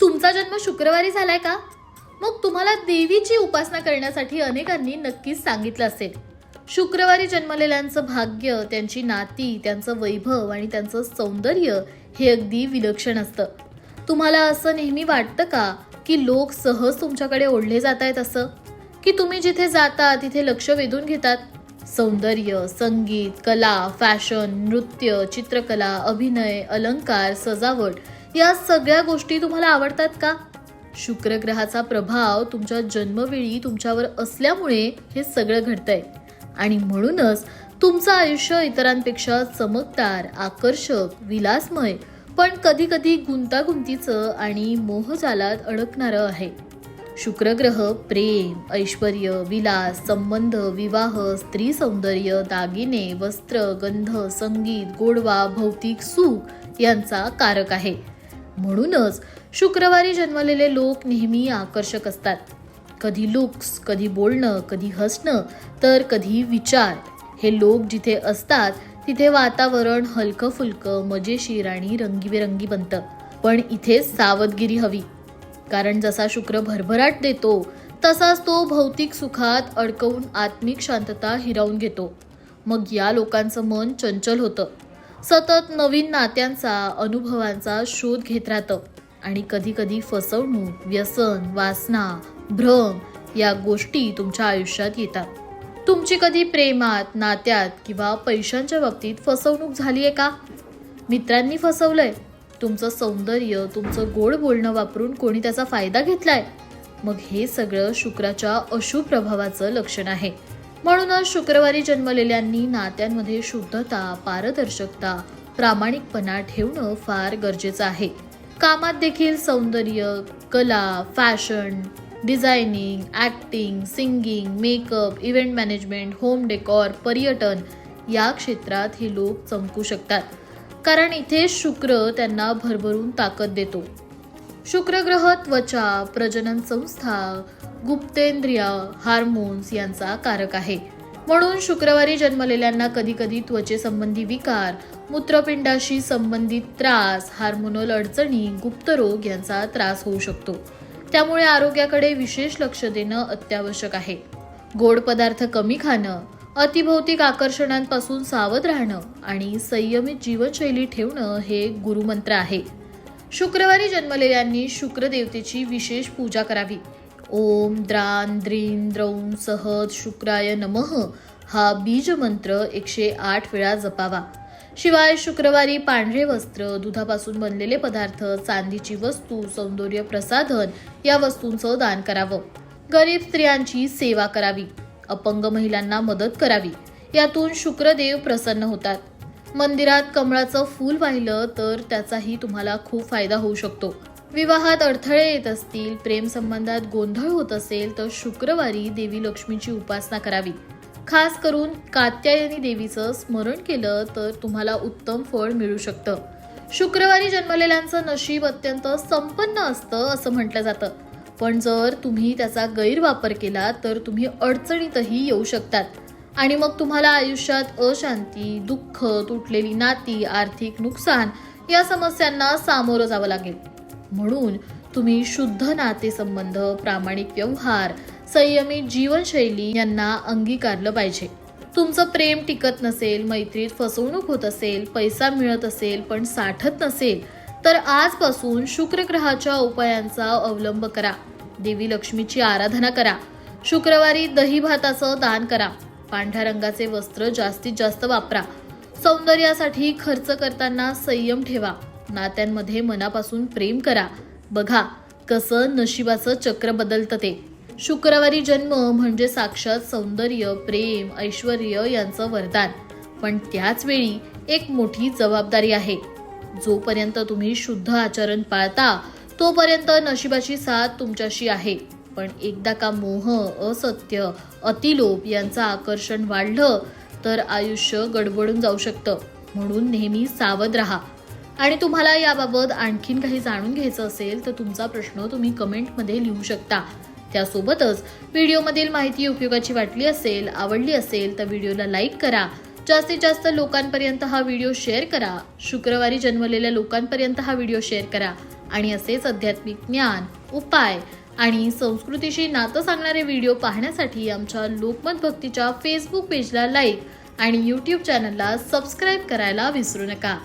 तुमचा जन्म शुक्रवारी झालाय का? मग तुम्हाला देवीची उपासना करण्यासाठी अनेकांनी नक्कीच सांगितलं असेल. शुक्रवारी जन्मलेल्यांचं भाग्य त्यांची नाती त्यांचं वैभव आणि त्यांचं सौंदर्य हे अगदी विलक्षण असतं. तुम्हाला असं नेहमी वाटतं का की लोक सहज तुमच्याकडे ओढले जात आहेत असं? की तुम्ही जिथे जाता तिथे लक्ष वेधून घेतात? सौंदर्य संगीत कला फॅशन नृत्य चित्रकला अभिनय अलंकार सजावट या सगळ्या गोष्टी तुम्हाला आवडतात का? शुक्र ग्रहाचा प्रभाव तुमच्या जन्मवेळी तुमच्यावर असल्यामुळे हे सगळं घडतंय. आणि म्हणूनच तुमचं आयुष्य इतरांपेक्षा चमकदार आकर्षक विलासमय पण कधी कधी गुंतागुंतीचं आणि मोहजालात अडकणारं आहे. शुक्रग्रह प्रेम ऐश्वर विलास संबंध विवाह स्त्री सौंदर्य दागिने वस्त्र गंध संगीत गोडवा भौतिक सुख यांचा कारक आहे. म्हणूनच शुक्रवारी जन्मलेले लोक नेहमी आकर्षक असतात. कधी लुक्स कधी बोलणं कधी हसणं तर कधी विचार. हे लोक जिथे असतात तिथे वातावरण हलकं फुलकं मजेशीर आणि रंगीबेरंगी बनतं. पण इथे सावधगिरी हवी. कारण जसा शुक्र भरभराट देतो तसाच तो भौतिक सुखात अडकवून आत्मिक शांतता हिरावून घेतो. मग या लोकांचं मन चंचल होतं. सतत नवीन नात्यांचा अनुभवांचा शोध घेत राहतं. आणि कधी कधी फसवणूक व्यसन वासना भ्रम या गोष्टी तुमच्या आयुष्यात येतात. तुमची कधी प्रेमात नात्यात किंवा पैशांच्या बाबतीत फसवणूक झाली आहे का? मित्रांनी फसवलंय. तुमचं सौंदर्य तुमचं गोड बोलणं वापरून कोणी त्याचा फायदा घेतलाय? मग हे सगळं शुक्राच्या अशुभ प्रभावाचं लक्षण आहे. म्हणूनच शुक्रवारी जन्मलेल्यांनी नात्यांमध्ये शुद्धता पारदर्शकता प्रामाणिकपणा ठेवणं फार गरजेचं आहे. कामात देखील सौंदर्य कला fashion designing acting singing makeup event management home decor पर्यटन या क्षेत्रात हे लोक चमकू शकतात. कारण इथे शुक्र त्यांना भरभरून ताकद देतो. शुक्रग्रह त्वचा प्रजनन संस्था गुप्तेंद्रिय हार्मोन्स यांचा कारक आहे. म्हणून शुक्रवारी जन्मलेल्यांना कधी कधी त्वचेसंबंधी विकार मूत्रपिंडाशी संबंधित त्रास हार्मोनल अडचणी गुप्तरोग यांचा त्रास होऊ शकतो. त्यामुळे आरोग्याकडे विशेष लक्ष देणं अत्यावश्यक आहे. गोड पदार्थ कमी खाणं अतिभौतिक आकर्षणांपासून सावध राहणं आणि संयमित जीवनशैली ठेवणं हे गुरुमंत्र आहे. शुक्रवारी जन्मलेल्यांनी शुक्रदेवतेची विशेष पूजा करावी. ओम द्रान द्रीन द्रौं सहज शुक्राय नमः. हा बीज मंत्र एकशे आठ वेळा जपावा. शिवाय शुक्रवारी पांढरे वस्त्र दुधापासून बनलेले पदार्थ चांदीची वस्तू सौंदर्य प्रसाधन या वस्तूंचं दान करावं. गरीब स्त्रियांची सेवा करावी. अपंग महिलांना मदत करावी. यातून शुक्रदेव प्रसन्न होतात. मंदिरात कमळाचं फूल वाहिलं तर त्याचाही तुम्हाला खूप फायदा होऊ शकतो. विवाहात अडथळे येत असतील प्रेमसंबंधात गोंधळ होत असेल तर शुक्रवारी देवी लक्ष्मीची उपासना करावी. खास करून कात्यायनी देवीचं स्मरण केलं तर तुम्हाला उत्तम फळ मिळू शकतं. शुक्रवारी जन्मलेल्यांचं नशीब अत्यंत संपन्न असतं असं म्हटलं जातं. पण जर तुम्ही त्याचा गैरवापर केला तर तुम्ही अडचणीतही येऊ शकतात. आणि मग तुम्हाला आयुष्यात अशांती दुःख तुटलेली नाती आर्थिक नुकसान या समस्यांना सामोरं जावं लागेल. म्हणून तुम्ही शुद्ध नातेसंबंध प्रामाणिक व्यवहार संयमित जीवनशैली यांना अंगीकारलं पाहिजे. तुमचं प्रेम टिकत नसेल मैत्रीत फसवणूक होत असेल पैसा मिळत असेल पण साठत नसेल तर आजपासून शुक्र ग्रहाच्या उपायांचा अवलंब करा. देवी लक्ष्मीची आराधना करा. शुक्रवारी दही भाताचं दान करा. पांढऱ्या रंगाचे वस्त्र जास्तीत जास्त वापरा. सौंदर्यासाठी खर्च करताना संयम ठेवा. नात्यांमध्ये मनापासून प्रेम करा. बघा कसं नशिबाचं चक्र बदलतं ते. शुक्रवारी जन्म म्हणजे साक्षात सौंदर्य प्रेम ऐश्वर यांचं वरदान. पण त्याच वेळी एक मोठी जबाबदारी आहे. जोपर्यंत तुम्ही शुद्ध आचरण पाळता तोपर्यंत नशिबाची साथ तुमच्याशी आहे. पण एकदा का मोह असत्य अतिलोप यांचं आकर्षण वाढलं तर आयुष्य गडबडून जाऊ शकतं. म्हणून नेहमी सावध राहा. आणि तुम्हाला याबाबत आणखीन काही जाणून घ्यायचं असेल तर तुमचा प्रश्न तुम्ही कमेंटमध्ये लिहू शकता. त्यासोबतच व्हिडिओमधील माहिती उपयोगाची वाटली असेल आवडली असेल तर व्हिडिओला लाईक करा. जास्तीत जास्त लोकांपर्यंत हा व्हिडिओ शेअर करा. शुक्रवारी जन्मलेल्या लोकांपर्यंत हा व्हिडिओ शेअर करा. आणि असेच आध्यात्मिक ज्ञान उपाय आणि संस्कृतीशी नातं सांगणारे व्हिडिओ पाहण्यासाठी आमच्या लोकमत भक्तीच्या फेसबुक पेजला लाईक आणि यूट्यूब चॅनलला सबस्क्राईब करायला विसरू नका.